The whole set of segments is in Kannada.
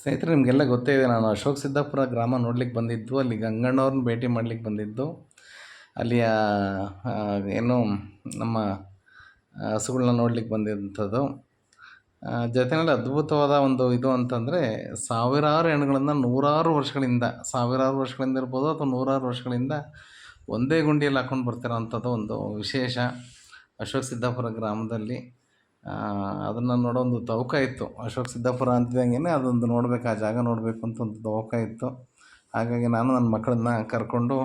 ಸ್ನೇಹಿತರೆ, ನಿಮಗೆಲ್ಲ ಗೊತ್ತೇ ಇದೆ, ನಾನು ಅಶೋಕ್ ಸಿದ್ದಾಪುರ ಗ್ರಾಮ ನೋಡ್ಲಿಕ್ಕೆ ಬಂದಿದ್ದು, ಅಲ್ಲಿ ಗಂಗಣ್ಣವ್ರನ್ನ ಭೇಟಿ ಮಾಡ್ಲಿಕ್ಕೆ ಬಂದಿದ್ದು. ಅಲ್ಲಿಯ ಏನು ನಮ್ಮ ಹಸುಗಳನ್ನ ನೋಡ್ಲಿಕ್ಕೆ ಬಂದಿದ್ದಂಥದ್ದು. ಜೊತೆಯಲ್ಲಿ ಅದ್ಭುತವಾದ ಒಂದು ಇದು ಅಂತಂದರೆ, ಸಾವಿರಾರು ಹೆಣ್ಣುಗಳನ್ನು ನೂರಾರು ವರ್ಷಗಳಿಂದ, ಸಾವಿರಾರು ವರ್ಷಗಳಿಂದ ಇರ್ಬೋದು ಅಥವಾ ನೂರಾರು ವರ್ಷಗಳಿಂದ ಒಂದೇ ಗುಂಡಿಯಲ್ಲಿ ಹಾಕ್ಕೊಂಡು ಬರ್ತಿರೋವಂಥದ್ದು ಒಂದು ವಿಶೇಷ ಅಶೋಕ್ ಸಿದ್ದಾಪುರ ಗ್ರಾಮದಲ್ಲಿ. ಅದನ್ನು ನೋಡೋ ಒಂದು ತವಕ ಇತ್ತು. ಅಶೋಕ್ ಸಿದ್ದಾಪುರ ಅಂತಿದ್ದಂಗೆ ಅದೊಂದು ನೋಡಬೇಕು, ಆ ಜಾಗ ನೋಡಬೇಕು ಅಂತ ಒಂದು ತವಕ ಇತ್ತು. ಹಾಗಾಗಿ ನಾನು ನನ್ನ ಮಕ್ಕಳನ್ನ ಕರ್ಕೊಂಡು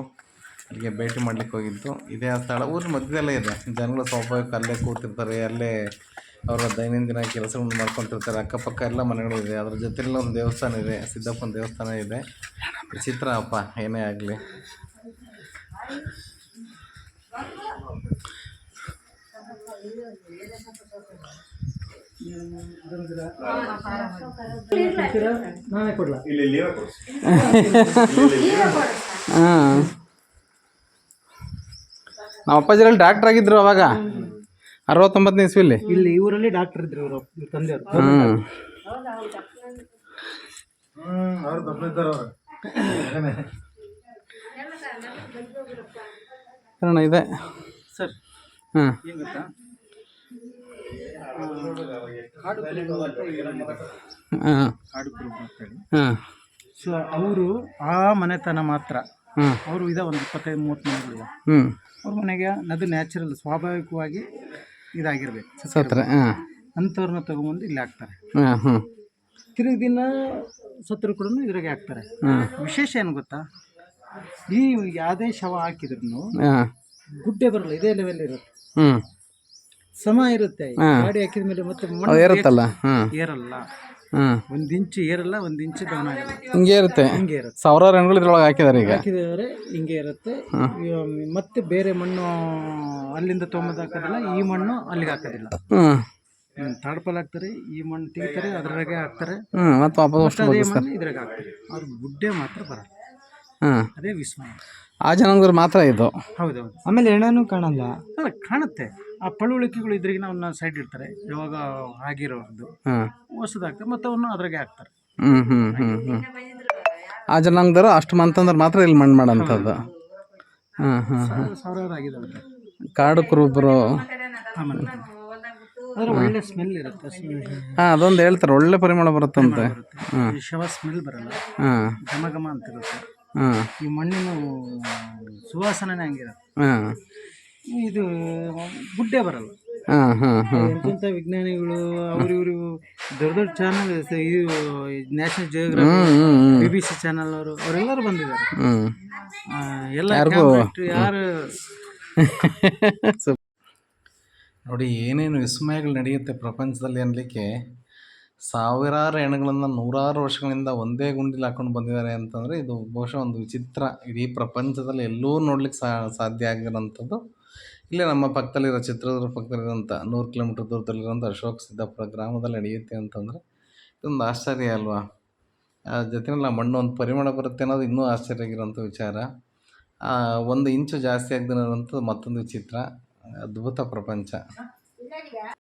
ಅಲ್ಲಿಗೆ ಭೇಟಿ ಮಾಡ್ಲಿಕ್ಕೆ ಹೋಗಿದ್ದು. ಇದೇ ಆ ಸ್ಥಳ ಊರಿನ ಮಧ್ಯದಲ್ಲೇ ಇದೆ. ಜನಗಳು ಸ್ವಾಭಾವಿಕ ಅಲ್ಲೇ ಕೂತಿರ್ತಾರೆ, ಅಲ್ಲೇ ಅವರ ದೈನಂದಿನ ಕೆಲಸವನ್ನು ಮಾಡ್ಕೊತಿರ್ತಾರೆ ಅಕ್ಕಪಕ್ಕ ಎಲ್ಲ ಮನೆಗಳು ಇದೆ. ಅದ್ರ ಜೊತೆಯಲ್ಲಿ ಒಂದು ದೇವಸ್ಥಾನ ಇದೆ ಸಿದ್ದಪ್ಪನ ದೇವಸ್ಥಾನ ಇದೆ. ವಿಚಿತ್ರ ಅಪ್ಪ, ಏನೇ ಆಗಲಿ. ನಾನೇ ಕೊಡ್ಲಾ ಹಾಂ. ನಮ್ಮ ಅಪ್ಪಾಜಿರಲ್ಲಿ ಡಾಕ್ಟರ್ ಆಗಿದ್ರು ಅವಾಗ? ಅರವತ್ತೊಂಬತ್ತನೇ ಇಸ್ವಿಲಿ? ಇಲ್ಲಿ ಇವರಲ್ಲಿ ಡಾಕ್ಟರ್ ಇದ್ರು ಇವರು ತಂದೆಯವರು. ಹ್ಮ್ ಕಾರಣ ಇದೆ. ಸರ್ ಹಾಂ. ಕಾಡು ಕುರುಬರು ಅಂತ ಇವ್ರು ಹಾಂ. ಕಾಡು ಕುರುಬರು ಅಂತ ಹೇಳಿ ಹಾಂ. ಸೊ ಅವರು ಆ ಮನೆತನ ಮಾತ್ರ. ಅವರು ಇದೆ ಒಂದು ಇಪ್ಪತ್ತೈದು ಮೂವತ್ತು ಮನೆಗಳಿದೆ ಹ್ಞೂ ಅವ್ರ ಮನೆಗೆ ನದಿ ನ್ಯಾಚುರಲ್ ಸ್ವಾಭಾವಿಕವಾಗಿ ಇದಾಗಿರ್ಬೇಕು. ಸತ್ರ ಹಾಂ. ಅಂಥವ್ರನ್ನ ತಗೊಂಬಂದು ಇಲ್ಲಿ ಹಾಕ್ತಾರೆ. ತಿರುಗಿ ದಿನ ಸತ್ರು ಕೂಡ ಇದ್ರಾಗೆ ಹಾಕ್ತಾರೆ. ಹಾಂ. ವಿಶೇಷ ಏನು ಗೊತ್ತಾ? ಈ ಯಾವುದೇ ಶವ ಹಾಕಿದ್ರು ಗುಡ್ಡೆ ಬರಲ್ಲ ಇದೇ ಲೆವೆಲ್ ಇರುತ್ತೆ. ಹ್ಞೂ ಸಮ ಇರುತ್ತೆ. ಗಾಡಿ ಹಾಕಿದ ಮೇಲೆ ಮತ್ತೆ ಮಣ್ಣು ಏರುತ್ತಲ್ಲ? ಹಾಂ. ಏರಲ್ಲ. ಹಾಂ. ಒಂದ್ ಇಂಚು ಏರಲ್ಲ ಒಂದ್ ಇಂಚು ಡೌನ್ ಆಗಲ್ಲ ಹಿಂಗೆ ಇರುತ್ತೆ ಹಿಂಗೆ ಇರುತ್ತೆ. ಸಾವಿರಾರು ಹೆಣ್ಗಳು ಇದ್ರೊಳಗೆ ಹಾಕಿದ್ದಾರೆ ಈಗ? ಹಾಕಿದರೆ ಹಿಂಗೆ ಇರುತ್ತೆ. ಇವ- ಮತ್ತೆ ಬೇರೆ ಮಣ್ಣು ಅಲ್ಲಿಂದ ತೊಗೊಂಬಂದು ಹಾಕೋದಿಲ್ಲ ಈ ಮಣ್ಣು ಅಲ್ಲಿಗೆ ಹಾಕೋದಿಲ್ಲ. ಹ್ಞೂ ತಾಡ್ಪಲ್ ಹಾಕ್ತಾರೆ ಈ ಮಣ್ಣು ತಿಂತಾರೆ ಅದ್ರಾಗೆ ಹಾಕ್ತಾರೆ. ಹ್ಞೂ ಮತ್ತು ವಾಪಸ್ ಮತ್ತೆ ಅಷ್ಟು ಅದೇ ಮಣ್ಣು ಇದ್ರಾಗೆ ಹಾಕ್ತಾರೆ. ಅವ್ರ ಗುಡ್ಡೆ ಮಾತ್ರ ಬರಲ್ಲ. ಹಾಂ. ಅದೇ ವಿಸ್ಮಯ. ಆ ಜನಾಂಗದವ್ರು ಮಾತ್ರ ಇದು. ಹೌದೌದು. ಆಮೇಲೆ ಎಣ್ಣೆನು ಕಾಣಲ್ಲ. ಅಲ್ಲ ಕಾಣುತ್ತೆ. ಆ ಪಳುವಳಿಕೆಗಳು ಇದ್ರಿಗೆ ಅವನ್ನ ಸೈಡ್ ಇಡ್ತಾರೆ. ಯಾವಾಗ ಆಗಿರೋದು. ಹಾಂ. ಹೊಸದಾಗ್ತದೆ ಮತ್ತೆ ಅವನ್ನ ಅದ್ರಾಗೆ ಹಾಕ್ತಾರೆ. ಹ್ಞೂ ಹ್ಞೂ ಹ್ಞೂ ಹ್ಞೂ ಆ ಜನಾಂಗದವರು ಅಷ್ಟು ಮಂತಂದ್ರೆ ಮಾತ್ರ ಇಲ್ಲಿ ಮಣ್ಣು ಮಾಡೋಂಥದ್ದು ಹಾಂ ಹಾಂ ಹಾಂ. ಸಾವಿರಾರು ಆಗಿದಾವೆ. ಕಾಡು ಕುರುಬರು. ಆಮೇಲೆ ಅದ್ರ ಒಳ್ಳೆ ಸ್ಮೆಲ್ ಇರುತ್ತೆ. ಹಾಂ ಅದೊಂದು ಹೇಳ್ತಾರೆ. ಒಳ್ಳೆ ಪರಿಮಳ ಬರುತ್ತಂತೆ. ಹಾಂ. ಶವ ಸ್ಮೆಲ್ ಬರಲ್ಲ. ಹಾಂ. ಘಮ ಘಮ ಅಂತ ಇರುತ್ತೆ ಹಾಂ ಈ ಮಣ್ಣಿನ ಸುವಾಸನೆ ಹಂಗಿರಲ್ಲ ಹಾಂ. ಇದು ಗುಡ್ಡೆ ಬರಲ್ಲ. ಎಂತ ಹಾಂ ಹಾಂ. ಎಂತೆಂಥ ವಿಜ್ಞಾನಿಗಳು ಅವ್ರು ಇವರು ದೊಡ್ಡ ದೊಡ್ಡ ಚಾನಲ್ ಇದು national geography B B C channel ಅವರು ಅವರೆಲ್ಲರೂ ಬಂದಿದ್ದಾರೆ. ಎಲ್ಲ ಯಾರು? ನೋಡಿ ಏನೇನು ವಿಸ್ಮಯಗಳು ನಡೆಯುತ್ತೆ ಪ್ರಪಂಚದಲ್ಲಿ ಅನ್ನಲಿಕ್ಕೆ ಸಾವಿರಾರು ಹೆಣಗಳನ್ನು ನೂರಾರು ವರ್ಷಗಳಿಂದ ಒಂದೇ ಗುಂಡಿಲಿ ಹಾಕೊಂಡು ಬಂದಿದ್ದಾರೆ ಅಂತಂದರೆ ಇದು ಬಹುಶಃ ಒಂದು ವಿಚಿತ್ರ ಇಡೀ ಪ್ರಪಂಚದಲ್ಲಿ ಎಲ್ಲೂ ನೋಡ್ಲಿಕ್ಕೆ ಸಾಧ್ಯ ಆಗಿರೋಂಥದ್ದು. ಇಲ್ಲೇ ನಮ್ಮ ಪಕ್ಕದಲ್ಲಿರೋ ಚಿತ್ರದುರ್ಗ ಪಕ್ಕದಲ್ಲಿರೋಂಥ ನೂರು ಕಿಲೋಮೀಟ್ರ್ ದೂರದಲ್ಲಿರೋಂಥ ಅಶೋಕ್ ಸಿದ್ದಾಪುರ ಗ್ರಾಮದಲ್ಲಿ ನಡೆಯುತ್ತೆ ಅಂತಂದರೆ ಇದೊಂದು ಆಶ್ಚರ್ಯ ಅಲ್ವಾ? ಆ ಜೊತೆನಲ್ಲಿ ಆ ಮಣ್ಣು ಒಂದು ಪರಿಮಳ ಬರುತ್ತೆ ಅನ್ನೋದು ಇನ್ನೂ ಆಶ್ಚರ್ಯ ಆಗಿರೋಂಥ ವಿಚಾರ. ಒಂದು ಇಂಚು ಜಾಸ್ತಿ ಆಗದಿರೋಂಥದ್ದು ಮತ್ತೊಂದು ವಿಚಿತ್ರ, ಅದ್ಭುತ ಪ್ರಪಂಚ.